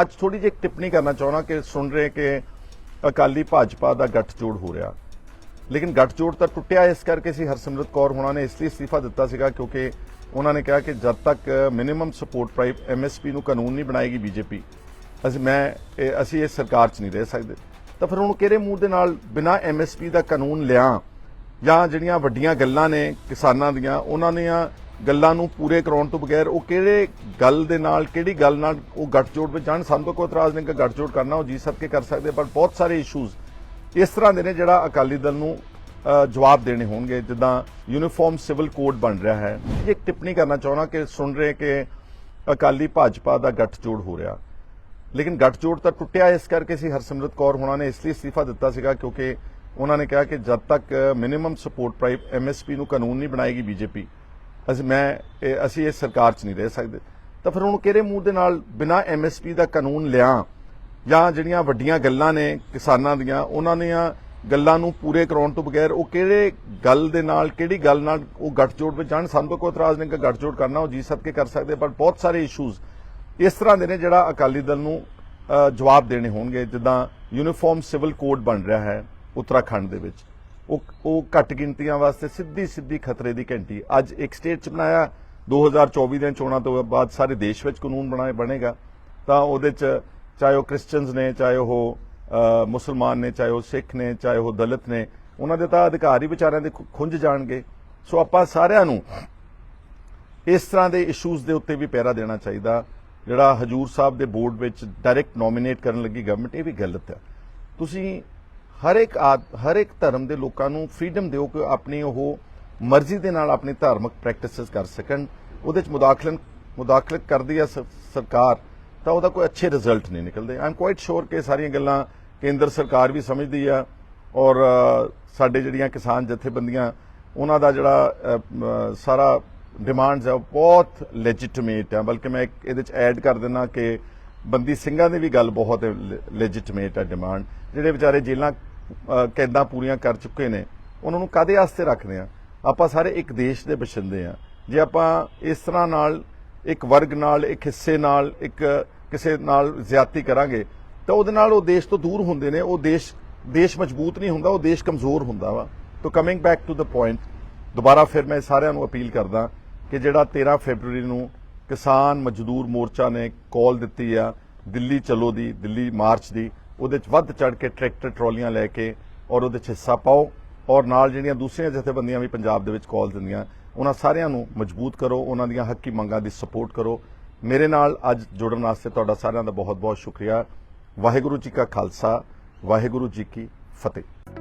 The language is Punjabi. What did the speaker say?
ਅੱਜ ਥੋੜੀ ਜਿਹੀ ਇੱਕ ਟਿੱਪਣੀ ਕਰਨਾ ਚਾਹੁੰਦਾ ਕਿ ਸੁਣ ਰਹੇ ਕਿ ਅਕਾਲੀ ਭਾਜਪਾ ਦਾ ਗੱਠਜੋੜ ਹੋ ਰਿਹਾ। ਲੇਕਿਨ ਗੱਠਜੋੜ ਤਾਂ ਟੁੱਟਿਆ ਇਸ ਕਰਕੇ ਸੀ, ਹਰਸਿਮਰਤ ਕੌਰ ਹੋਣਾ ਨੇ ਇਸ ਲਈ ਅਸਤੀਫਾ ਦਿੱਤਾ ਸੀਗਾ ਕਿਉਂਕਿ ਉਹਨਾਂ ਨੇ ਕਿਹਾ ਕਿ ਜਦ ਤੱਕ ਮਿਨੀਮਮ ਸਪੋਰਟ ਪ੍ਰਾਈਸ ਐਮਐਸਪੀ ਨੂੰ ਕਾਨੂੰਨ ਨਹੀਂ ਬਣਾਏਗੀ ਬੀਜੇਪੀ ਅਸੀਂ ਮੈਂ, ਇਹ- ਅਸੀਂ ਇਸ ਸਰਕਾਰ 'ਚ ਨਹੀਂ ਰਹਿ ਸਕਦੇ। ਤਾਂ ਫਿਰ ਹੁਣ ਕਿਹੜੇ ਮੂੰਹ ਦੇ ਨਾਲ ਬਿਨਾ ਐਮਐਸਪੀ ਦਾ ਕਾਨੂੰਨ ਲਿਆ ਜਾਂ ਜਿਹੜੀਆਂ ਵੱਡੀਆਂ ਗੱਲਾਂ ਨੇ ਕਿਸਾਨਾਂ ਦੀਆਂ, ਉਹਨਾਂ ਦੀਆਂ ਗੱਲਾਂ ਨੂੰ ਪੂਰੇ ਕਰਾਉਣ ਤੋਂ ਬਗੈਰ ਉਹ ਕਿਹੜੇ ਗੱਲ ਦੇ ਨਾਲ, ਕਿਹੜੀ ਗੱਲ ਨਾਲ ਉਹ ਗੱਠਜੋੜ ਵਿੱਚ ਜਾਣ? ਸਾਨੂੰ ਕੋਈ ਇਤਰਾਜ਼ ਨਹੀਂ ਕਿ ਗੱਠਜੋੜ ਕਰਨਾ ਉਹ ਜੀ ਸਕੇ ਕਰ ਸਕਦੇ ਪਰ ਬਹੁਤ ਸਾਰੇ ਇਸ਼ੂਜ਼ ਇਸ ਤਰ੍ਹਾਂ ਦੇ ਨੇ ਜਿਹੜਾ ਅਕਾਲੀ ਦਲ ਨੂੰ ਜਵਾਬ ਦੇਣੇ ਹੋਣਗੇ। ਜਿੱਦਾਂ ਯੂਨੀਫਾਰਮ ਸਿਵਲ ਕੋਡ ਬਣ ਰਿਹਾ ਹੈ। ਇੱਕ ਟਿੱਪਣੀ ਕਰਨਾ ਚਾਹੁੰਦਾ ਕਿ ਸੁਣ ਰਹੇ ਕਿ ਅਕਾਲੀ ਭਾਜਪਾ ਦਾ ਗੱਠਜੋੜ ਹੋ ਰਿਹਾ। ਲੇਕਿਨ ਗੱਠਜੋੜ ਤਾਂ ਟੁੱਟਿਆ ਇਸ ਕਰਕੇ ਸੀ, ਹਰਸਿਮਰਤ ਕੌਰ ਹੋਣਾ ਨੇ ਇਸ ਲਈ ਅਸਤੀਫਾ ਦਿੱਤਾ ਸੀਗਾ ਕਿਉਂਕਿ ਉਹਨਾਂ ਨੇ ਕਿਹਾ ਕਿ ਜਦ ਤੱਕ ਮਿਨੀਮਮ ਸਪੋਰਟ ਪ੍ਰਾਈਸ ਐਮਐਸਪੀ ਨੂੰ ਕਾਨੂੰਨ ਨਹੀਂ ਬਣਾਏਗੀ ਬੀਜੇਪੀ ਅਸੀਂ ਮੈਂ, ਇਹ- ਅਸੀਂ ਇਸ ਸਰਕਾਰ 'ਚ ਨਹੀਂ ਰਹਿ ਸਕਦੇ। ਤਾਂ ਫਿਰ ਹੁਣ ਕਿਹੜੇ ਮੂੰਹ ਦੇ ਨਾਲ ਬਿਨਾ ਐਮਐਸਪੀ ਦਾ ਕਾਨੂੰਨ ਲਿਆ ਜਾਂ ਜਿਹੜੀਆਂ ਵੱਡੀਆਂ ਗੱਲਾਂ ਨੇ ਕਿਸਾਨਾਂ ਦੀਆਂ, ਉਹਨਾਂ ਦੀਆਂ ਗੱਲਾਂ ਨੂੰ ਪੂਰੇ ਕਰਾਉਣ ਤੋਂ ਬਗੈਰ ਉਹ ਕਿਹੜੇ ਗੱਲ ਦੇ ਨਾਲ, ਕਿਹੜੀ ਗੱਲ ਨਾਲ ਉਹ ਗੱਠਜੋੜ ਵਿੱਚ ਜਾਣ? ਸਾਨੂੰ ਕੋਈ ਇਤਰਾਜ਼ ਨਹੀਂ ਕਿ ਗੱਠਜੋੜ ਕਰਨਾ, ਉਹ ਜੀ ਸਕੇ ਕਰ ਸਕਦੇ, ਪਰ ਬਹੁਤ ਸਾਰੇ ਇਸ਼ੂਜ਼ ਇਸ ਤਰ੍ਹਾਂ ਦੇ ਨੇ ਜਿਹੜਾ ਅਕਾਲੀ ਦਲ ਨੂੰ ਜਵਾਬ ਦੇਣੇ ਹੋਣਗੇ, ਜਿੱਦਾਂ ਯੂਨੀਫਾਰਮ ਸਿਵਲ ਕੋਡ ਬਣ ਰਿਹਾ ਹੈ ਉੱਤਰਾਖੰਡ ਦੇ ਵਿੱਚ। ਉਹ ਉਹ ਘੱਟ ਗਿਣਤੀਆਂ ਵਾਸਤੇ ਸਿੱਧੀ ਸਿੱਧੀ ਖਤਰੇ ਦੀ ਘੰਟੀ। ਅੱਜ ਇੱਕ ਸਟੇਟ 'ਚ ਬਣਾਇਆ 2024 ਦੀਆਂ ਚੋਣਾਂ ਤੋਂ ਬਾਅਦ ਸਾਰੇ ਦੇਸ਼ ਵਿੱਚ ਕਾਨੂੰਨ ਬਣਾਏ, ਬਣੇਗਾ। ਤਾਂ ਉਹਦੇ 'ਚ ਚਾਹੇ ਉਹ ਕ੍ਰਿਸਚੀਅਨਸ ਨੇ, ਚਾਹੇ ਉਹ ਮੁਸਲਮਾਨ ਨੇ, ਚਾਹੇ ਉਹ ਸਿੱਖ ਨੇ, ਚਾਹੇ ਉਹ ਦਲਿਤ ਨੇ, ਉਹਨਾਂ ਦੇ ਤਾਂ ਅਧਿਕਾਰ ਹੀ ਵਿਚਾਰਿਆਂ ਦੇ ਖੁੰਝ ਜਾਣਗੇ। ਸੋ ਆਪਾਂ ਸਾਰਿਆਂ ਨੂੰ ਇਸ ਤਰ੍ਹਾਂ ਦੇ ਇਸ਼ੂਜ਼ ਦੇ ਉੱਤੇ ਵੀ ਪਹਿਰਾ ਦੇਣਾ ਚਾਹੀਦਾ। ਜਿਹੜਾ ਹਜੂਰ ਸਾਹਿਬ ਦੇ ਬੋਰਡ ਵਿੱਚ ਡਾਇਰੈਕਟ ਨੋਮੀਨੇਟ ਕਰਨ ਲੱਗੀ ਗਵਰਨਮੈਂਟ ਇਹ ਵੀ ਗਲਤ ਹੈ। ਤੁਸੀਂ ਹਰ ਇੱਕ ਆਦ- ਹਰ ਇੱਕ ਧਰਮ ਦੇ ਲੋਕਾਂ ਨੂੰ ਫ੍ਰੀडम ਦਿਓ ਕਿ ਆਪਣੀ ਉਹ ਮਰਜ਼ੀ ਦੇ ਨਾਲ ਆਪਣੀ ਧਾਰਮਿਕ ਪ੍ਰੈਕਟਿਸਸ ਕਰ ਸਕਣ। ਉਹਦੇ ਚ ਮੁਦਾਖਲਤ ਮੁਦਾਖਲਤ ਕਰਦੀ ਹੈ ਸ- ਸਰਕਾਰ, ਤਾਂ ਉਹਦਾ ਕੋਈ ਅੱਛੇ ਰਿਜ਼ਲਟ ਨਹੀਂ ਨਿਕਲਦੇ। ਆਈ ਐਮ ਕੁਆਇਟ ਸ਼ੋਰ ਕਿ ਸਾਰੀਆਂ ਗੱਲਾਂ ਕੇਂਦਰ ਸਰਕਾਰ ਵੀ ਸਮਝਦੀ ਆ ਔਰ ਸਾਡੇ ਜਿਹੜੀਆਂ ਕਿਸਾਨ ਜਥੇਬੰਦੀਆਂ, ਉਹਨਾਂ ਦਾ ਜਿਹੜਾ ਸਾਰਾ ਡਿਮਾਂਡਸ ਹੈ ਉਹ ਬਹੁਤ ਲੈਜਿਟੀਮੇਟ ਹੈ ਬਲਕਿ ਮੈਂ ਇੱਕ ਇਹਦੇ ਚ ਐਡ ਕਰ ਦਿੰਦਾ ਕਿ ਬੰਦੀ ਸਿੰਘਾਂ ਦੀ ਵੀ ਗੱਲ ਬਹੁਤ ਲੈਜਿਟੀਮੇਟ ਹੈ ਡਿਮਾਂਡ ਜਿਹੜੇ ਵਿਚਾਰੇ ਜੇਲਾਂ ਕੈਦਾਂ ਪੂਰੀਆਂ ਕਰ ਚੁੱਕੇ ਨੇ, ਉਹਨਾਂ ਨੂੰ ਕਾਦੇ ਵਾਸਤੇ ਰੱਖਦੇ ਆ? ਆਪਾਂ ਸਾਰੇ ਇੱਕ ਦੇਸ਼ ਦੇ ਬਸ਼ਿੰਦੇ ਆ। ਜੇ ਆਪਾਂ ਇਸ ਤਰ੍ਹਾਂ ਨਾਲ, ਇੱਕ ਵਰਗ ਨਾਲ, ਇੱਕ ਹਿੱਸੇ ਨਾਲ, ਇੱਕ ਕਿਸੇ ਨਾਲ ਜ਼ਿਆਦਤੀ ਕਰਾਂਗੇ, ਤਾਂ ਉਹਦੇ ਨਾਲ ਉਹ ਦੇਸ਼ ਤੋਂ ਦੂਰ ਹੁੰਦੇ ਨੇ, ਉਹ ਦੇਸ਼ ਦੇਸ਼ ਮਜ਼ਬੂਤ ਨਹੀਂ ਹੁੰਦਾ, ਉਹ ਦੇਸ਼ ਕਮਜ਼ੋਰ ਹੁੰਦਾ ਵਾ। ਤੋਂ coming back to the point ਦੁਬਾਰਾ ਫਿਰ ਮੈਂ ਸਾਰਿਆਂ ਨੂੰ ਅਪੀਲ ਕਰਦਾ ਕਿ ਜਿਹੜਾ 13 ਫਰਵਰੀ ਨੂੰ ਕਿਸਾਨ ਮਜ਼ਦੂਰ ਮੋਰਚਾ ਨੇ ਕਾਲ ਦਿੱਤੀ ਆ, ਦਿੱਲੀ ਚਲੋ ਦੀ, ਦਿੱਲੀ ਮਾਰਚ ਦੀ, ਉਹਦੇ ਚ ਵੱਧ ਚੜ ਕੇ ਟਰੈਕਟਰ ਟਰਾਲੀਆਂ ਲੈ ਕੇ ਔਰ ਉਹਦੇ ਚ ਹਿੱਸਾ ਪਾਓ ਔਰ ਨਾਲ ਜਿਹੜੀਆਂ ਦੂਸਰੀਆਂ ਜਥੇਬੰਦੀਆਂ ਵੀ ਪੰਜਾਬ ਦੇ ਵਿੱਚ ਕਾਲ ਦਿੰਦੀਆਂ, ਉਹਨਾਂ ਸਾਰਿਆਂ ਨੂੰ ਮਜ਼ਬੂਤ ਕਰੋ, ਉਹਨਾਂ ਦੀਆਂ ਹੱਕੀ ਮੰਗਾਂ ਦੀ ਸਪੋਰਟ ਕਰੋ। ਮੇਰੇ ਨਾਲ ਅੱਜ ਜੁੜਨ ਵਾਸਤੇ ਤੁਹਾਡਾ ਸਾਰਿਆਂ ਦਾ ਬਹੁਤ ਬਹੁਤ ਸ਼ੁਕਰੀਆ। ਵਾਹਿਗੁਰੂ ਜੀ ਕਾ ਖਾਲਸਾ, ਵਾਹਿਗੁਰੂ ਜੀ ਕੀ ਫਤਿਹ।